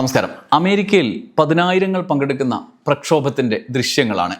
നമസ്കാരം. അമേരിക്കയിൽ പതിനായിരങ്ങൾ പങ്കെടുക്കുന്ന പ്രക്ഷോഭത്തിന്റെ ദൃശ്യങ്ങളാണ്.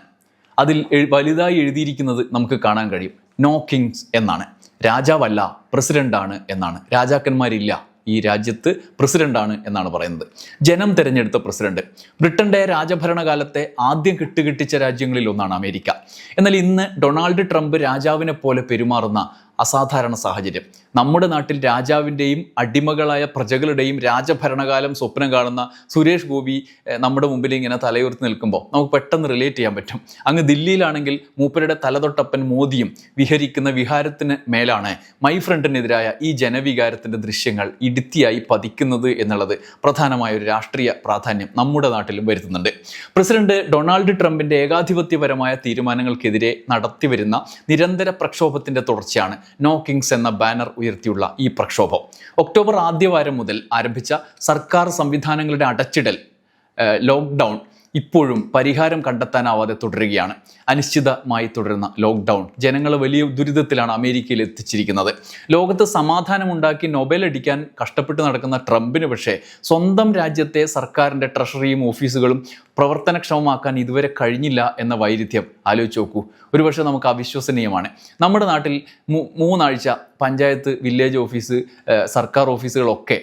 അതിൽ വലുതായി എഴുതിയിരിക്കുന്നത് നമുക്ക് കാണാൻ കഴിയും. നോ കിങ്സ് എന്നാണ്. രാജാവല്ല പ്രസിഡന്റാണ് എന്നാണ്. രാജാക്കന്മാരില്ല ഈ രാജ്യത്ത് പ്രസിഡന്റാണ് എന്നാണ് പറയുന്നത്. ജനം തിരഞ്ഞെടുത്ത പ്രസിഡന്റ്. ബ്രിട്ടന്റെ രാജഭരണകാലത്തെ ആദ്യം കിട്ടുകിട്ടിച്ച രാജ്യങ്ങളിൽ ഒന്നാണ് അമേരിക്ക. എന്നാൽ ഇന്ന് ഡൊണാൾഡ് ട്രംപ് രാജാവിനെ പോലെ പെരുമാറുന്ന അസാധാരണ സാഹചര്യം. നമ്മുടെ നാട്ടിൽ രാജാവിന്റെയും അടിമകളായ പ്രജകളുടെയും രാജഭരണകാലം സ്വപ്നം കാണുന്ന സുരേഷ് ഗോപി നമ്മുടെ മുമ്പിൽ ഇങ്ങനെ തലയുയർത്തി നിൽക്കുമ്പോൾ നമുക്ക് പെട്ടെന്ന് റിലേറ്റ് ചെയ്യാൻ പറ്റും. അങ്ങ് ദില്ലിയിലാണെങ്കിൽ മൂപ്പരുടെ തലതൊട്ടപ്പൻ മോദിയും വിഹരിക്കുന്ന വിഹാരത്തിന് മേലാണ് മൈ ഫ്രണ്ടിനെതിരായ ഈ ജനവികാരത്തിന്റെ ദൃശ്യങ്ങൾ ഇടുത്തിയായി പതിക്കുന്നത് എന്നുള്ളത് പ്രധാനമായ ഒരു രാഷ്ട്രീയ പ്രാധാന്യം നമ്മുടെ നാട്ടിലും വരുത്തുന്നുണ്ട്. പ്രസിഡന്റ് ഡൊണാൾഡ് ട്രംപിന്റെ ഏകാധിപത്യപരമായ തീരുമാനങ്ങൾക്കെതിരെ നടത്തിവരുന്ന നിരന്തര പ്രക്ഷോഭത്തിന്റെ തുടർച്ചയാണ് നോ കിങ്സ് എന്ന ബാനർ ഉയർത്തിയുള്ള ഈ പ്രക്ഷോഭം. ഒക്ടോബർ ആദ്യവാരം മുതൽ ആരംഭിച്ച സർക്കാർ സംവിധാനങ്ങളുടെ അടച്ചിടൽ ലോക്ക്ഡൗൺ ഇപ്പോഴും പരിഹാരം കണ്ടെത്താനാവാതെ തുടരുകയാണ്. അനിശ്ചിതമായി തുടരുന്ന ലോക്ക്ഡൗൺ ജനങ്ങൾ വലിയ ദുരിതത്തിലാണ് അമേരിക്കയിൽ എത്തിച്ചിരിക്കുന്നത്. ലോകത്ത് സമാധാനമുണ്ടാക്കി നൊബേൽ അടിക്കാൻ കഷ്ടപ്പെട്ട് നടക്കുന്ന ട്രംപിന് പക്ഷേ സ്വന്തം രാജ്യത്തെ സർക്കാരിന്റെ ട്രഷറിയും ഓഫീസുകളും പ്രവർത്തനക്ഷമമാക്കാൻ ഇതുവരെ കഴിഞ്ഞില്ല എന്ന വൈരുദ്ധ്യം ആലോചിച്ച് നോക്കൂ. ഒരുപക്ഷെ നമുക്ക് അവിശ്വസനീയമാണ്. നമ്മുടെ നാട്ടിൽ മൂന്നാഴ്ച പഞ്ചായത്ത് വില്ലേജ് ഓഫീസ് സർക്കാർ ഓഫീസുകളൊക്കെ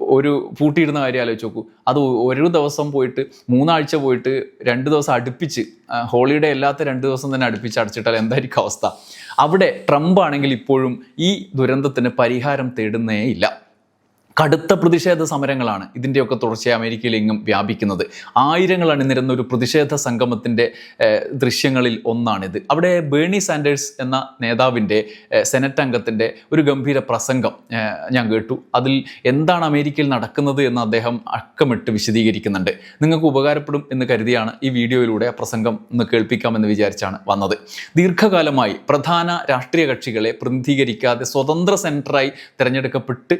ഒരു പൂട്ടിയിടുന്ന കാര്യം ആലോചിച്ച് നോക്കൂ. അത് ഒരു ദിവസം പോയിട്ട് മൂന്നാഴ്ച പോയിട്ട് രണ്ട് ദിവസം അടുപ്പിച്ച് ഹോളിഡേ അല്ലാത്ത രണ്ട് ദിവസം തന്നെ അടുപ്പിച്ച് അടച്ചിട്ടാൽ എന്തായിരിക്കും അവസ്ഥ? അവിടെ ട്രംപ് ആണെങ്കിൽ ഇപ്പോഴും ഈ ദുരന്തത്തിന് പരിഹാരം തേടുന്നേ ഇല്ല. കടുത്ത പ്രതിഷേധ സമരങ്ങളാണ് ഇതിന്റെയൊക്കെ തുടർച്ചയായി അമേരിക്കയിൽ എങ്ങും വ്യാപിക്കുന്നത്. ആയിരങ്ങൾ അണിനിരുന്ന ഒരു പ്രതിഷേധ സംഗമത്തിന്റെ ദൃശ്യങ്ങളിൽ ഒന്നാണിത്. അവിടെ ബേണി സാൻഡേഴ്സ് എന്ന നേതാവിന്റെ സെനറ്റ് അംഗത്തിന്റെ ഒരു ഗംഭീര പ്രസംഗം ഞാൻ കേട്ടു. അതിൽ എന്താണ് അമേരിക്കയിൽ നടക്കുന്നത് എന്ന് അദ്ദേഹം അക്കമിട്ട് വിശദീകരിക്കുന്നുണ്ട്. നിങ്ങൾക്ക് ഉപകാരപ്പെടും എന്ന് കരുതിയാണ് ഈ വീഡിയോയിലൂടെ ആ പ്രസംഗം ഒന്ന് കേൾപ്പിക്കാമെന്ന് വിചാരിച്ചാണ് വന്നത്. ദീർഘകാലമായി പ്രധാന രാഷ്ട്രീയ കക്ഷികളെ പ്രതിനിധീകരിക്കാതെ സ്വതന്ത്ര സെന്ററായി തിരഞ്ഞെടുക്കപ്പെട്ട്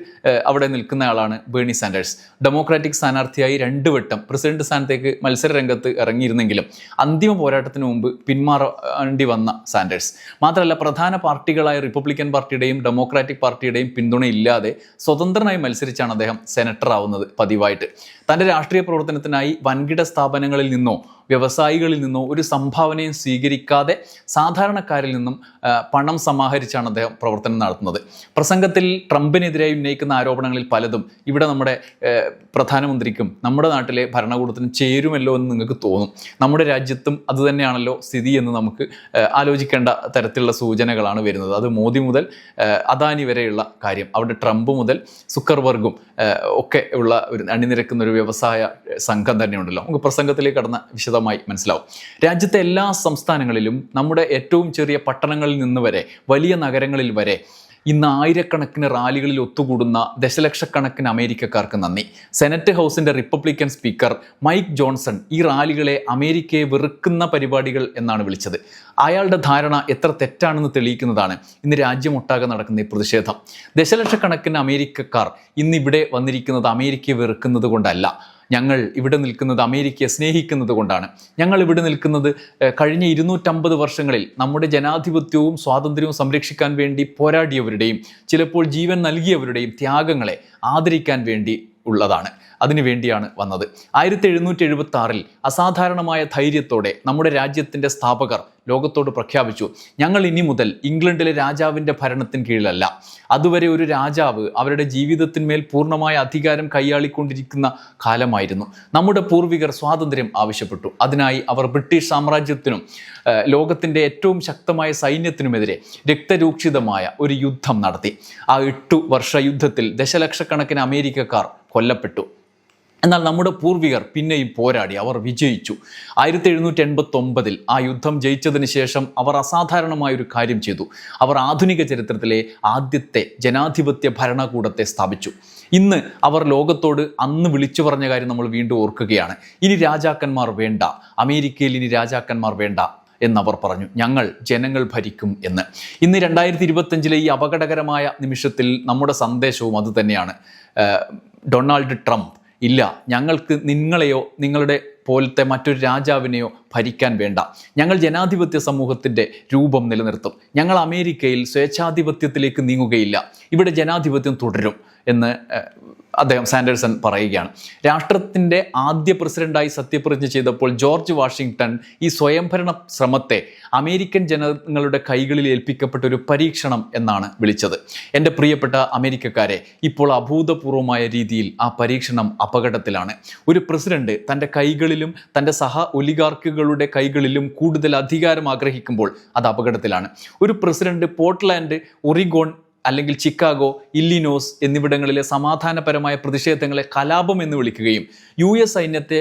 അവിടെ നിൽക്കുന്ന ആളാണ് ബേണി സാൻഡേഴ്സ്. ഡെമോക്രാറ്റിക് സ്ഥാനാർത്ഥിയായി രണ്ട് വട്ടം പ്രസിഡന്റ് സ്ഥാനത്തേക്ക് മത്സര രംഗത്ത് ഇറങ്ങിയിരുന്നെങ്കിലും അന്തിമ പോരാട്ടത്തിന് മുമ്പ് പിന്മാറേണ്ടി വന്ന സാൻഡേഴ്സ്. മാത്രമല്ല പ്രധാന പാർട്ടികളായ റിപ്പബ്ലിക്കൻ പാർട്ടിയുടെയും ഡെമോക്രാറ്റിക് പാർട്ടിയുടെയും പിന്തുണയില്ലാതെ സ്വതന്ത്രനായി മത്സരിച്ചാണ് അദ്ദേഹം സെനറ്റർ ആവുന്നത് പതിവായിട്ട്. തന്റെ രാഷ്ട്രീയ പ്രവർത്തനത്തിനായി വൻകിട സ്ഥാപനങ്ങളിൽ നിന്നോ വ്യവസായികളിൽ നിന്നോ ഒരു സംഭാവനയും സ്വീകരിക്കാതെ സാധാരണക്കാരിൽ നിന്നും പണം സമാഹരിച്ചാണ് അദ്ദേഹം പ്രവർത്തനം നടത്തുന്നത്. പ്രസംഗത്തിൽ ട്രംപിനെതിരായി ഉന്നയിക്കുന്ന ആരോപണങ്ങളിൽ പലതും. ഇവിടെ നമ്മുടെ പ്രധാനമന്ത്രിക്കും നമ്മുടെ നാട്ടിലെ ഭരണകൂടത്തിനും ചേരുമല്ലോ എന്ന് നിങ്ങൾക്ക് തോന്നും. നമ്മുടെ രാജ്യത്തും അതുതന്നെയാണല്ലോ സ്ഥിതി എന്ന് നമുക്ക് ആലോചിക്കേണ്ട തരത്തിലുള്ള സൂചനകളാണ് വരുന്നത്. അത് മോദി മുതൽ അദാനി വരെയുള്ള കാര്യം. അവിടെ ട്രംപ് മുതൽ സുക്കർബർഗും ഒക്കെ ഉള്ള ഒരു അണിനിരക്കുന്ന ഒരു വ്യവസായ സംഘം തന്നെയുണ്ടല്ലോ. നമുക്ക് പ്രസംഗത്തിലേക്ക് കടന്ന വിശദമായി മനസ്സിലാവും. രാജ്യത്തെ എല്ലാ സംസ്ഥാനങ്ങളിലും നമ്മുടെ ഏറ്റവും ചെറിയ പട്ടണങ്ങളിൽ നിന്ന് വരെ വലിയ നഗരങ്ങളിൽ വരെ ഇന്ന് ആയിരക്കണക്കിന് റാലികളിൽ ഒത്തുകൂടുന്ന ദശലക്ഷക്കണക്കിന് അമേരിക്കക്കാർക്ക് നന്ദി. സെനറ്റ് ഹൗസിന്റെ റിപ്പബ്ലിക്കൻ സ്പീക്കർ മൈക്ക് ജോൺസൺ ഈ റാലികളെ അമേരിക്കയെ വെറുക്കുന്ന പരിപാടികൾ എന്നാണ് വിളിച്ചത്. അയാളുടെ ധാരണ എത്ര തെറ്റാണെന്ന് തെളിയിക്കുന്നതാണ് ഇന്ന് രാജ്യമൊട്ടാകെ നടക്കുന്ന ഈ പ്രതിഷേധം. ദശലക്ഷക്കണക്കിന് അമേരിക്കക്കാർ ഇന്നിവിടെ വന്നിരിക്കുന്നത് അമേരിക്കയെ വെറുക്കുന്നത് കൊണ്ടല്ല. ഞങ്ങൾ ഇവിടെ നിൽക്കുന്നത് അമേരിക്കയെ സ്നേഹിക്കുന്നത് കൊണ്ടാണ്. ഞങ്ങൾ ഇവിടെ നിൽക്കുന്നത് കഴിഞ്ഞ ഇരുന്നൂറ്റമ്പത് വർഷങ്ങളിൽ നമ്മുടെ ജനാധിപത്യവും സ്വാതന്ത്ര്യവും സംരക്ഷിക്കാൻ വേണ്ടി പോരാടിയവരുടെയും ചിലപ്പോൾ ജീവൻ നൽകിയവരുടെയും ത്യാഗങ്ങളെ ആദരിക്കാൻ വേണ്ടി ഉള്ളതാണ്. അതിനു വേണ്ടിയാണ് വന്നത്. ആയിരത്തി എഴുന്നൂറ്റി എഴുപത്തി ആറിൽ അസാധാരണമായ ധൈര്യത്തോടെ നമ്മുടെ രാജ്യത്തിന്റെ സ്ഥാപകർ ലോകത്തോട് പ്രഖ്യാപിച്ചു ഞങ്ങൾ ഇനി മുതൽ ഇംഗ്ലണ്ടിലെ രാജാവിന്റെ ഭരണത്തിന് കീഴിലല്ല. അതുവരെ ഒരു രാജാവ് അവരുടെ ജീവിതത്തിന്മേൽ പൂർണമായ അധികാരം കൈയാളിക്കൊണ്ടിരിക്കുന്ന കാലമായിരുന്നു. നമ്മുടെ പൂർവികർ സ്വാതന്ത്ര്യം ആവശ്യപ്പെട്ടു. അതിനായി അവർ ബ്രിട്ടീഷ് സാമ്രാജ്യത്തിനും ലോകത്തിന്റെ ഏറ്റവും ശക്തമായ സൈന്യത്തിനുമെതിരെ രക്തരൂക്ഷിതമായ ഒരു യുദ്ധം നടത്തി. ആ എട്ടു വർഷ യുദ്ധത്തിൽ ദശലക്ഷക്കണക്കിന് അമേരിക്കക്കാർ കൊല്ലപ്പെട്ടു. എന്നാൽ നമ്മുടെ പൂർവികർ പിന്നെയും പോരാടി അവർ വിജയിച്ചു. ആയിരത്തി എഴുന്നൂറ്റി എൺപത്തി ഒമ്പതിൽ ആ യുദ്ധം ജയിച്ചതിന് ശേഷം അവർ അസാധാരണമായ ഒരു കാര്യം ചെയ്തു. അവർ ആധുനിക ചരിത്രത്തിലെ ആദ്യത്തെ ജനാധിപത്യ ഭരണകൂടത്തെ സ്ഥാപിച്ചു. ഇന്ന് അവർ ലോകത്തോട് അന്ന് വിളിച്ചു പറഞ്ഞ കാര്യം നമ്മൾ വീണ്ടും ഓർക്കുകയാണ്. ഇനി രാജാക്കന്മാർ വേണ്ട അമേരിക്കയിൽ ഇനി രാജാക്കന്മാർ വേണ്ട എന്നവർ പറഞ്ഞു. ഞങ്ങൾ ജനങ്ങൾ ഭരിക്കും എന്ന്. ഇന്ന് രണ്ടായിരത്തി ഇരുപത്തഞ്ചിലെ ഈ അപകടകരമായ നിമിഷത്തിൽ നമ്മുടെ സന്ദേശവും അതുതന്നെയാണ് ഡൊണാൾഡ് ട്രംപ് ഇല്ല. ഞങ്ങൾക്ക് നിങ്ങളെയോ നിങ്ങളുടെ പോലത്തെ മറ്റൊരു രാജാവിനെയോ ഭരിക്കാൻ വേണ്ട. ഞങ്ങൾ ജനാധിപത്യ സമൂഹത്തിന്റെ രൂപം നിലനിർത്തും. ഞങ്ങൾ അമേരിക്കയിൽ സ്വേച്ഛാധിപത്യത്തിലേക്ക് നീങ്ങുകയില്ല. ഇവിടെ ജനാധിപത്യം തുടരും എന്ന് അദ്ദേഹം സാൻഡേഴ്സൺ പറയുകയാണ്. രാഷ്ട്രത്തിന്റെ ആദ്യ പ്രസിഡന്റായി സത്യപ്രതിജ്ഞ ചെയ്തപ്പോൾ ജോർജ് വാഷിങ്ടൺ ഈ സ്വയംഭരണ ശ്രമത്തെ അമേരിക്കൻ ജനങ്ങളുടെ കൈകളിൽ ഏൽപ്പിക്കപ്പെട്ട ഒരു പരീക്ഷണം എന്നാണ് വിളിച്ചത്. എന്റെ പ്രിയപ്പെട്ട അമേരിക്കക്കാരെ ഇപ്പോൾ അഭൂതപൂർവമായ രീതിയിൽ ആ പരീക്ഷണം അപകടത്തിലാണ്. ഒരു പ്രസിഡന്റ് തന്റെ കൈകളിലും തന്റെ സഹ ഒലിഗാർക്കുകളുടെ കൈകളിലും കൂടുതൽ അധികാരം ആഗ്രഹിക്കുമ്പോൾ അത് അപകടത്തിലാണ്. ഒരു പ്രസിഡന്റ് പോർട്ട്ലാൻഡ് ഒറിഗോൺ അല്ലെങ്കിൽ ചിക്കാഗോ ഇല്ലിനോസ് എന്നിവിടങ്ങളിലെ സമാധാനപരമായ പ്രതിഷേധങ്ങളെ കലാപം എന്ന് വിളിക്കുകയും യു എസ് സൈന്യത്തെ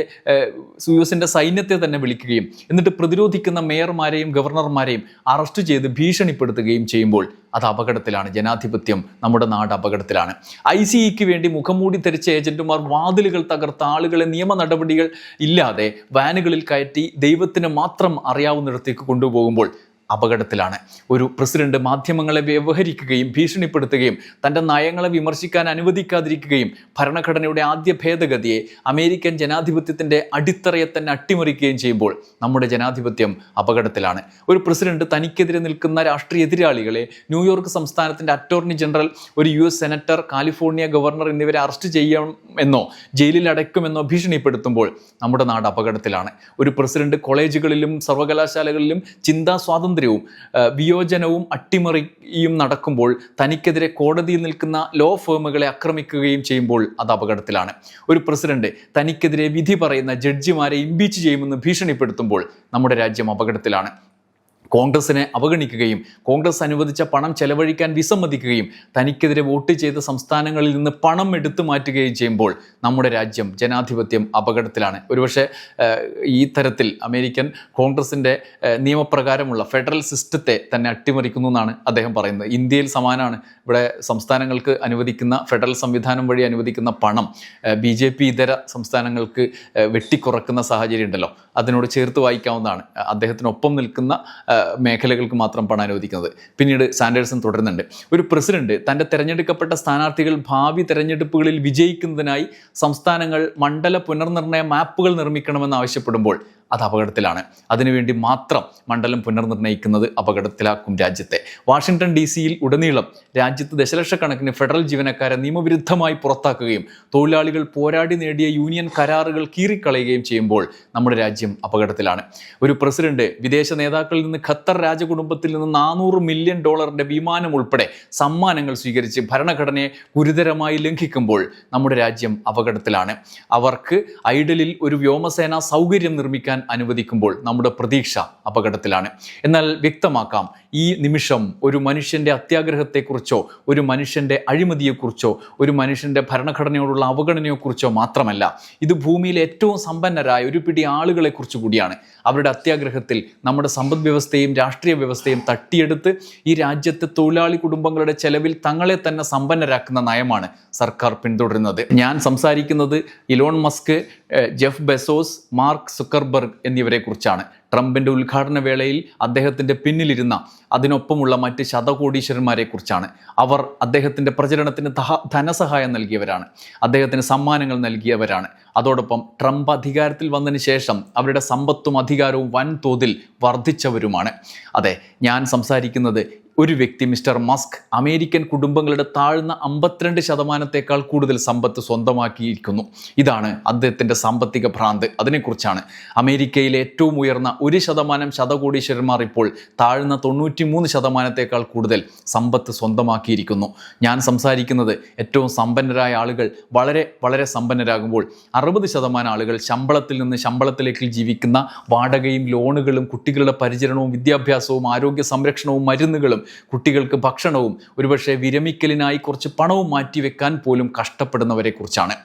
യു എസിന്റെ സൈന്യത്തെ തന്നെ വിളിക്കുകയും എന്നിട്ട് പ്രതിരോധിക്കുന്ന മേയർമാരെയും ഗവർണർമാരെയും അറസ്റ്റ് ചെയ്ത് ഭീഷണിപ്പെടുത്തുകയും ചെയ്യുമ്പോൾ അത് അപകടത്തിലാണ്. ജനാധിപത്യം നമ്മുടെ നാട് അപകടത്തിലാണ്. ഐ സി ഇക്ക് വേണ്ടി മുഖംമൂടി ധരിച്ച ഏജന്റുമാർ വാതിലുകൾ തകർത്ത ആളുകളെ നിയമ നടപടികൾ ഇല്ലാതെ വാനുകളിൽ കയറ്റി ദൈവത്തിന് മാത്രം അറിയാവുന്നിടത്തേക്ക് കൊണ്ടുപോകുമ്പോൾ അപകടത്തിലാണ്. ഒരു പ്രസിഡന്റ് മാധ്യമങ്ങളെ വ്യവഹരിക്കുകയും ഭീഷണിപ്പെടുത്തുകയും തന്റെ നയങ്ങളെ വിമർശിക്കാൻ അനുവദിക്കാതിരിക്കുകയും ഭരണഘടനയുടെ ആദ്യ ഭേദഗതിയെ അമേരിക്കൻ ജനാധിപത്യത്തിന്റെ അടിത്തറയെ തന്നെ അട്ടിമറിക്കുകയും ചെയ്യുമ്പോൾ നമ്മുടെ ജനാധിപത്യം അപകടത്തിലാണ്. ഒരു പ്രസിഡന്റ് തനിക്കെതിരെ നിൽക്കുന്ന രാഷ്ട്രീയ എതിരാളികളെ ന്യൂയോർക്ക് സംസ്ഥാനത്തിന്റെ അറ്റോർണി ജനറൽ ഒരു U S senator California governor എന്നിവരെ അറസ്റ്റ് ചെയ്യണമെന്നോ ജയിലിൽ അടയ്ക്കുമെന്നോ ഭീഷണിപ്പെടുത്തുമ്പോൾ നമ്മുടെ നാട് അപകടത്തിലാണ്. ഒരു പ്രസിഡന്റ് കോളേജുകളിലും സർവകലാശാലകളിലും ചിന്താ സ്വാതന്ത്ര്യവും വിയോജനവും അട്ടിമറിയും നടക്കുമ്പോൾ തനിക്കെതിരെ കോടതിയിൽ നിൽക്കുന്ന ലോ ഫേമുകളെ ആക്രമിക്കുകയും ചെയ്യുമ്പോൾ അത് അപകടത്തിലാണ്. ഒരു പ്രസിഡന്റ് തനിക്കെതിരെ വിധി പറയുന്ന ജഡ്ജിമാരെ ഇംപീച്ച് ചെയ്യുമെന്ന് ഭീഷണിപ്പെടുത്തുമ്പോൾ നമ്മുടെ രാജ്യം അപകടത്തിലാണ്. കോൺഗ്രസിനെ അവഗണിക്കുകയും കോൺഗ്രസ് അനുവദിച്ച പണം ചെലവഴിക്കാൻ വിസമ്മതിക്കുകയും തനിക്കെതിരെ വോട്ട് ചെയ്ത സംസ്ഥാനങ്ങളിൽ നിന്ന് പണം എടുത്തു മാറ്റുകയും ചെയ്യുമ്പോൾ നമ്മുടെ രാജ്യം ജനാധിപത്യം അപകടത്തിലാണ്. ഒരുപക്ഷെ ഈ തരത്തിൽ അമേരിക്കൻ കോൺഗ്രസിന്റെ നിയമപ്രകാരമുള്ള ഫെഡറൽ സിസ്റ്റത്തെ തന്നെ അട്ടിമറിക്കുന്നു എന്നാണ് അദ്ദേഹം പറയുന്നത്. ഇന്ത്യയിൽ സമാനമാണ് ഇവിടെ സംസ്ഥാനങ്ങൾക്ക് അനുവദിക്കുന്ന ഫെഡറൽ സംവിധാനം വഴി അനുവദിക്കുന്ന പണം ബി ജെ പി ഇതര സംസ്ഥാനങ്ങൾക്ക് വെട്ടിക്കുറക്കുന്ന സാഹചര്യം ഉണ്ടല്ലോ. അതിനോട് ചേർത്ത് വായിക്കാവുന്നതാണ്. അദ്ദേഹത്തിനൊപ്പം നിൽക്കുന്ന മേഖലകൾക്ക് മാത്രം പണം അനുവദിക്കുന്നത്. പിന്നീട് സാൻഡേഴ്സൺ തുടരുന്നുണ്ട്. ഒരു പ്രസിഡന്റ് തന്റെ തെരഞ്ഞെടുക്കപ്പെട്ട സ്ഥാനാർത്ഥികൾ ഭാവി തെരഞ്ഞെടുപ്പുകളിൽ വിജയിക്കുന്നതിനായി സംസ്ഥാനങ്ങൾ മണ്ഡല പുനർനിർണയ മാപ്പുകൾ നിർമ്മിക്കണമെന്ന് ആവശ്യപ്പെടുമ്പോൾ അത് അപകടത്തിലാണ്. അതിനുവേണ്ടി മാത്രം മണ്ഡലം പുനർനിർണയിക്കുന്നത് അപകടത്തിലാക്കും രാജ്യത്തെ. വാഷിംഗ്ടൺ ഡി സിയിൽ ഉടനീളം രാജ്യത്ത് ദശലക്ഷക്കണക്കിന് ഫെഡറൽ ജീവനക്കാരെ നിയമവിരുദ്ധമായി പുറത്താക്കുകയും തൊഴിലാളികൾ പോരാടി നേടിയ യൂണിയൻ കരാറുകൾ കീറിക്കളയുകയും ചെയ്യുമ്പോൾ നമ്മുടെ രാജ്യം അപകടത്തിലാണ്. ഒരു പ്രസിഡന്റ് വിദേശ നേതാക്കളിൽ നിന്ന് ഖത്തർ രാജകുടുംബത്തിൽ നിന്ന് നാനൂറ് മില്യൺ ഡോളറിന്റെ വിമാനം ഉൾപ്പെടെ സമ്മാനങ്ങൾ സ്വീകരിച്ച് ഭരണഘടനയെ ഗുരുതരമായി ലംഘിക്കുമ്പോൾ നമ്മുടെ രാജ്യം അപകടത്തിലാണ്. അവർക്ക് ഐഡലിൽ ഒരു വ്യോമസേന സൗകര്യം നിർമ്മിക്കാൻ അനുവദിക്കുമ്പോൾ നമ്മുടെ പ്രതീക്ഷ അപകടത്തിലാണ്. എന്നാൽ വ്യക്തമാക്കാം ഈ നിമിഷം ഒരു മനുഷ്യന്റെ അത്യാഗ്രഹത്തെക്കുറിച്ചോ ഒരു മനുഷ്യന്റെ അഴിമതിയെക്കുറിച്ചോ ഒരു മനുഷ്യന്റെ ഭരണഘടനയോടുള്ള അവഗണനയെക്കുറിച്ചോ മാത്രമല്ല ഇത് ഭൂമിയിലെ ഏറ്റവും സമ്പന്നരായ ഒരു പിടി ആളുകളെക്കുറിച്ച് കൂടിയാണ്. അവരുടെ അത്യാഗ്രഹത്തിൽ നമ്മുടെ സമ്പദ് വ്യവസ്ഥയും രാഷ്ട്രീയ വ്യവസ്ഥയും തട്ടിയെടുത്ത് ഈ രാജ്യത്തെ തൊഴിലാളി കുടുംബങ്ങളുടെ ചെലവിൽ തങ്ങളെ തന്നെ സമ്പന്നരാക്കുന്ന നയമാണ് സർക്കാർ പിന്തുടരുന്നത്. ഞാൻ സംസാരിക്കുന്നത് Elon Musk Jeff Bezos Mark Zuckerberg എന്നിവരെ കുറിച്ചാണ് ട്രംപിന്റെ ഉദ്ഘാടന വേളയിൽ അദ്ദേഹത്തിന്റെ പിന്നിലിരുന്ന അതിനൊപ്പമുള്ള മറ്റ് ശതകോടീശ്വരന്മാരെ കുറിച്ചാണ് അവർ അദ്ദേഹത്തിന്റെ പ്രചരണത്തിന് ധനസഹായം നൽകിയവരാണ്. അദ്ദേഹത്തിന് സമ്മാനങ്ങൾ നൽകിയവരാണ്. അതോടൊപ്പം ട്രംപ് അധികാരത്തിൽ വന്നതിന് ശേഷം അവരുടെ സമ്പത്തും അധികാരവും വൻതോതിൽ വർദ്ധിച്ചവരുമാണ്. അതെ ഞാൻ സംസാരിക്കുന്നത് ഒരു വ്യക്തി മിസ്റ്റർ മസ്ക് അമേരിക്കൻ കുടുംബങ്ങളുടെ താഴ്ന്ന അമ്പത്തിരണ്ട് ശതമാനത്തേക്കാൾ കൂടുതൽ സമ്പത്ത് സ്വന്തമാക്കിയിരിക്കുന്നു. ഇതാണ് അദ്ദേഹത്തിന്റെ സാമ്പത്തിക ഭ്രാന്ത്. അതിനെക്കുറിച്ചാണ് അമേരിക്കയിലെ ഏറ്റവും ഉയർന്ന ഒരു ശതമാനം ശതകോടീശ്വരന്മാർ ഇപ്പോൾ താഴ്ന്ന തൊണ്ണൂറ്റി മൂന്ന് ശതമാനത്തേക്കാൾ കൂടുതൽ സമ്പത്ത് സ്വന്തമാക്കിയിരിക്കുന്നു. ഞാൻ സംസാരിക്കുന്നത് ഏറ്റവും സമ്പന്നരായ ആളുകൾ വളരെ വളരെ സമ്പന്നരാകുമ്പോൾ അറുപത് ശതമാനം ആളുകൾ ശമ്പളത്തിൽ നിന്ന് ശമ്പളത്തിലേക്ക് ജീവിക്കുന്ന വാടകയും ലോണുകളും കുട്ടികളുടെ പരിചരണവും വിദ്യാഭ്യാസവും ആരോഗ്യ സംരക്ഷണവും മരുന്നുകളും കുട്ടികൾക്ക് ഭക്ഷണവും ഒരുപക്ഷെ വിരമിക്കലിനായി കുറച്ച് പണവും മാറ്റിവെക്കാൻ പോലും കഷ്ടപ്പെടുന്നവരെക്കുറിച്ചാണ്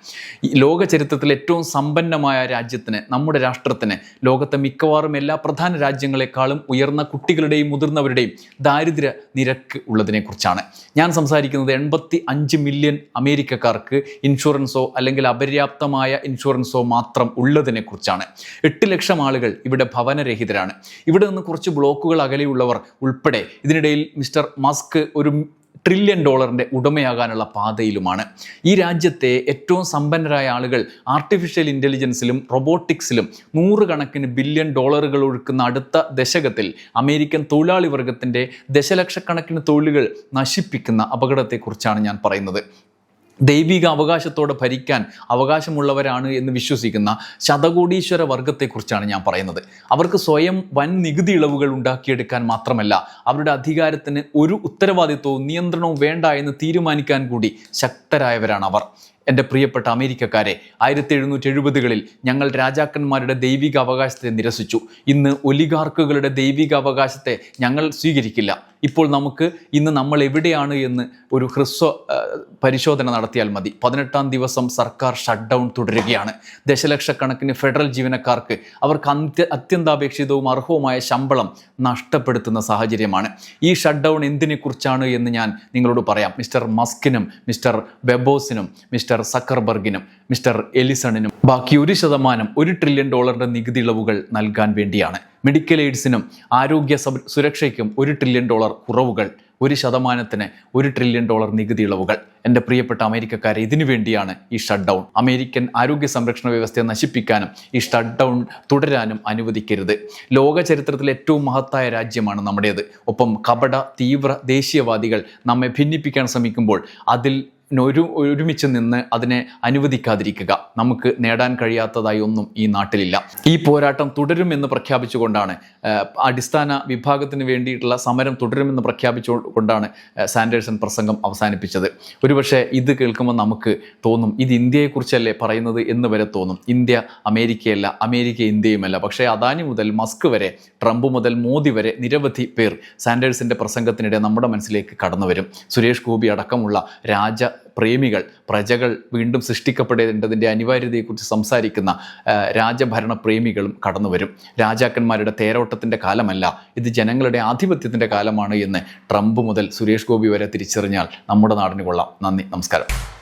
ലോക ചരിത്രത്തിൽ ഏറ്റവും സമ്പന്നമായ രാജ്യത്തിന് നമ്മുടെ രാഷ്ട്രത്തിന് ലോകത്തെ മിക്കവാറും എല്ലാ പ്രധാന രാജ്യങ്ങളെക്കാളും ഉയർന്ന കുട്ടികളുടെയും മുതിർന്നവരുടെയും ദാരിദ്ര്യ നിരക്ക് ഉള്ളതിനെക്കുറിച്ചാണ് ഞാൻ സംസാരിക്കുന്നത് എൺപത്തി അഞ്ച് മില്യൺ അമേരിക്കക്കാർക്ക് ഇൻഷുറൻസോ അല്ലെങ്കിൽ അപര്യാപ്തമായ ഇൻഷുറൻസോ മാത്രം ഉള്ളതിനെക്കുറിച്ചാണ് എട്ട് ലക്ഷം ആളുകൾ ഇവിടെ ഭവനരഹിതരാണ്. ഇവിടെ നിന്ന് കുറച്ച് ബ്ലോക്കുകൾ അകലെയുള്ളവർ ഉൾപ്പെടെ ഇതിനിടയിൽ മിസ്റ്റർ മസ്ക് ഒരു ട്രില്യൺ ഡോളറിന്റെ ഉടമയാകാനുള്ള പാതയിലുമാണ്. ഈ രാജ്യത്തെ ഏറ്റവും സമ്പന്നരായ ആളുകൾ ആർട്ടിഫിഷ്യൽ ഇന്റലിജൻസിലും റൊബോട്ടിക്സിലും നൂറുകണക്കിന് ബില്യൺ ഡോളറുകൾ ഒഴുക്കുന്ന അടുത്ത ദശകത്തിൽ അമേരിക്കൻ തൊഴിലാളി വർഗത്തിന്റെ ദശലക്ഷക്കണക്കിന് തൊഴിലുകൾ നശിപ്പിക്കുന്ന അപകടത്തെക്കുറിച്ചാണ് ഞാൻ പറയുന്നത്. ദൈവിക അവകാശത്തോടെ ഭരിക്കാൻ അവകാശമുള്ളവരാണ് എന്ന് വിശ്വസിക്കുന്ന ശതകോടീശ്വര വർഗത്തെക്കുറിച്ചാണ് ഞാൻ പറയുന്നത്. അവർക്ക് സ്വയം വൻ നികുതി ഇളവുകൾ ഉണ്ടാക്കിയെടുക്കാൻ മാത്രമല്ല അവരുടെ അധികാരത്തിന് ഒരു ഉത്തരവാദിത്വവും നിയന്ത്രണവും വേണ്ട എന്ന് തീരുമാനിക്കാൻ കൂടി ശക്തരായവരാണ് അവർ. എന്റെ പ്രിയപ്പെട്ട അമേരിക്കക്കാരെ ആയിരത്തി എഴുന്നൂറ്റി എഴുപതുകളിൽ ഞങ്ങൾ രാജാക്കന്മാരുടെ ദൈവിക അവകാശത്തെ നിരസിച്ചു. ഇന്ന് ഒലിഗാർക്കുകളുടെ ദൈവിക അവകാശത്തെ ഞങ്ങൾ സ്വീകരിക്കില്ല. ഇപ്പോൾ നമുക്ക് ഇന്ന് നമ്മൾ എവിടെയാണ് എന്ന് ഒരു ഹ്രസ്വ പരിശോധന നടത്തിയാൽ മതി. പതിനെട്ടാം ദിവസം സർക്കാർ ഷട്ട് ഡൗൺ തുടരുകയാണ്. ദശലക്ഷക്കണക്കിന് ഫെഡറൽ ജീവനക്കാർക്ക് അവർക്ക് അന്ത്യ അത്യന്താപേക്ഷിതവും അർഹവുമായ ശമ്പളം നഷ്ടപ്പെടുത്തുന്ന സാഹചര്യമാണ്. ഈ ഷട്ട് ഡൗൺ എന്തിനെക്കുറിച്ചാണ് എന്ന് ഞാൻ നിങ്ങളോട് പറയാം. മിസ്റ്റർ മസ്കിനും മിസ്റ്റർ ബെബോസിനും മിസ്റ്റർ സക്കർബർഗിനും മിസ്റ്റർ എലിസണിനും ബാക്കി ഒരു ശതമാനം ഒരു ട്രില്യൺ ഡോളറിന്റെ നികുതി ഇളവുകൾ നൽകാൻ വേണ്ടിയാണ്. മെഡിക്കൽ എയ്ഡ്സിനും ആരോഗ്യ സുരക്ഷയ്ക്കും ഒരു ട്രില്യൺ ഡോളർ കുറവുകൾ ഒരു ശതമാനത്തിന് ഒരു ട്രില്യൺ ഡോളർ നികുതി ഇളവുകൾ. എന്റെ പ്രിയപ്പെട്ട അമേരിക്കക്കാരെ ഇതിനു വേണ്ടിയാണ് ഈ ഷട്ട് ഡൗൺ അമേരിക്കൻ ആരോഗ്യ സംരക്ഷണ വ്യവസ്ഥയെ നശിപ്പിക്കാനും ഈ ഷട്ട് ഡൗൺ തുടരാനും അനുവദിക്കരുത്. ലോക ചരിത്രത്തിലെ ഏറ്റവും മഹത്തായ രാജ്യമാണ് നമ്മുടേത്. ഒപ്പം കപട തീവ്ര ദേശീയവാദികൾ നമ്മെ ഭിന്നിപ്പിക്കാൻ ശ്രമിക്കുമ്പോൾ അതിൽ ഒരു ഒരുമിച്ച് നിന്ന് അതിനെ അനുവദിക്കാതിരിക്കുക. നമുക്ക് നേടാൻ കഴിയാത്തതായി ഒന്നും ഈ നാട്ടിലില്ല. ഈ പോരാട്ടം തുടരുമെന്ന് പ്രഖ്യാപിച്ചുകൊണ്ടാണ് അടിസ്ഥാന വിഭാഗത്തിന് വേണ്ടിയിട്ടുള്ള സമരം തുടരുമെന്ന് പ്രഖ്യാപിച്ചുകൊണ്ടാണ് കൊണ്ടാണ് സാൻഡേഴ്സൺ പ്രസംഗം അവസാനിപ്പിച്ചത്. ഒരുപക്ഷെ ഇത് കേൾക്കുമ്പോൾ നമുക്ക് തോന്നും ഇത് ഇന്ത്യയെക്കുറിച്ചല്ലേ പറയുന്നത് എന്ന് വരെ തോന്നും. ഇന്ത്യ അമേരിക്കയല്ല അമേരിക്ക ഇന്ത്യയുമല്ല. പക്ഷേ അദാനി മുതൽ മസ്ക് വരെ ട്രംപ് മുതൽ മോദി വരെ നിരവധി പേർ സാൻഡേഴ്സിന്റെ പ്രസംഗത്തിനിടെ നമ്മുടെ മനസ്സിലേക്ക് കടന്നു വരും സുരേഷ് ഗോപി അടക്കമുള്ള രാജ പ്രേമികൾ പ്രജകൾ വീണ്ടും സൃഷ്ടിക്കപ്പെടേണ്ടതിന്റെ അനിവാര്യതയെക്കുറിച്ച് സംസാരിക്കുന്ന രാജഭരണ പ്രേമികളും കടന്നു വരും രാജാക്കന്മാരുടെ തേരോട്ടത്തിന്റെ കാലമല്ല ഇത് ജനങ്ങളുടെ ആധിപത്യത്തിന്റെ കാലമാണ് എന്ന് ട്രംപ് മുതൽ സുരേഷ് ഗോപി വരെ തിരിച്ചറിഞ്ഞാൽ നമ്മുടെ നാടിന് കൊള്ളാം. നന്ദി നമസ്കാരം.